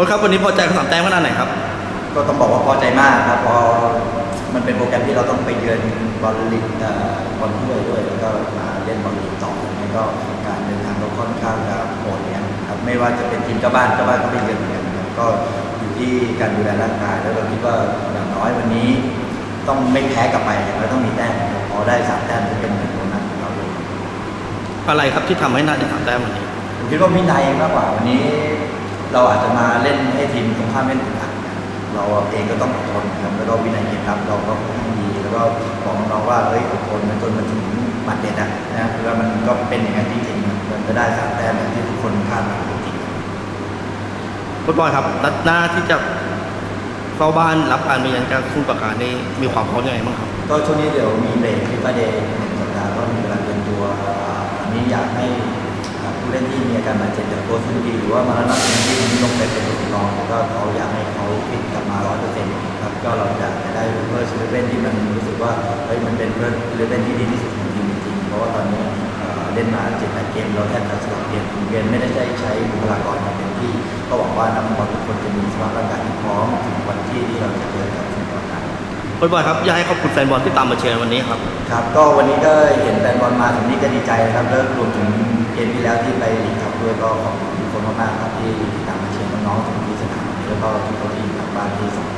ค้ชครับวันนี้พอใจกับสามแต้มขนาดไหนครับ ก็ต้องบอกว่าพอใจมากครับเพอมันเป็นโปรแกรมที่เราต้องไปเยือนบอลลีกเอ่อบอลถ้วยด้วยแล้วก็มาเล่นบอลลีกต่อแล้วก็การเดินทางก็ค่อนข้างจะโหดเนี่ยครับไม่ว่าจะเป็นทีมเจ้าบ้านเจ้าบ้านก็ไปเยือนเหมือนกันครับก็อยู่ที่การดูแลร่างกายแล้วเราคิดว่าอย่างน้อยวันนี้ ต้องไม่แพ้กลับไปอย่างน้อยต้องมีแต้มครับพอได้สามแต้มจะเป็นหนึ่งโบนัสของเราเลย อะไรครับที่ทำให้น่าจะสามแต้มวันนี้ ผมคิดว่าวินัยมากกว่าวันนี้ เราอาจจะมาเล่นให้ทีมตรงข้ามเล่นอึดอัดนะเราเองก็ต้องอดทนนะครับแล้วก็วินัยเกมรับเราก็ค่อนข้างดีแล้วก็บอกน้องๆว่าเฮ้ยอดทนมันจนมันถึงหมัดเด็ดอะนะคือว่ามันก็เป็นอย่างนั้นจริงๆมันก็ได้สามแต้มอย่างที่ทุกคนคาดหวังจริงๆฟุตบอลครับนัดหน้าที่จะเฝ้าบ้านรับการมาเยือนการสู้ประการนี้มีความพร้อมยังไงบ้างครับ ก็ช่วงนี้เดี๋ยวมีเบรกฟิฟาเดย์ การบาดเจ็บจากโค้ชซินดีหรือว่ามาแล้วนักเตะที่ลงไปเป็นตัวสำรองแล้วก็เขาอยากให้เขาฟิตกลับมาร้อยเปอร์เซ็นต์ครับก็เราจะได้เพิ่มเลเว่นที่มันรู้สึกว่าเฮ้ยมันเป็นเพิ่มเลเว่นที่ดีที่สุดของทีมจริงๆเพราะว่าตอนนี้เอ่อเล่นมาเจ็ดแปดเกมเราแทบจะสลับเปลี่ยนหมุนเวียนไม่ได้ใช้ใช้บุคลากรอย่างเต็มที่ ก็หวังว่านักบอลทุกคนจะมีสภาพร่างกายที่พร้อมถึงวันที่ที่เราจะเจอกับทีมต่างๆฟุตบอลครับอยากให้ขอบคุณแฟนบอลที่ตามมาเชียร์วันนี้ครับครับ ก็วันนี้ก็เห็นแฟนบอล มาถึงนี่ก็ดีใจนะครับเริ่มรวมถึงเกมที่แล้วที่ไปลีกครับด้วยก็ขอบคุณทุกคนมากๆครับที่ติดตามมาเชียร์น้องๆถึงที่สนามแล้วก็ทุกคนที่อยู่ทางบ้านที่ส่ง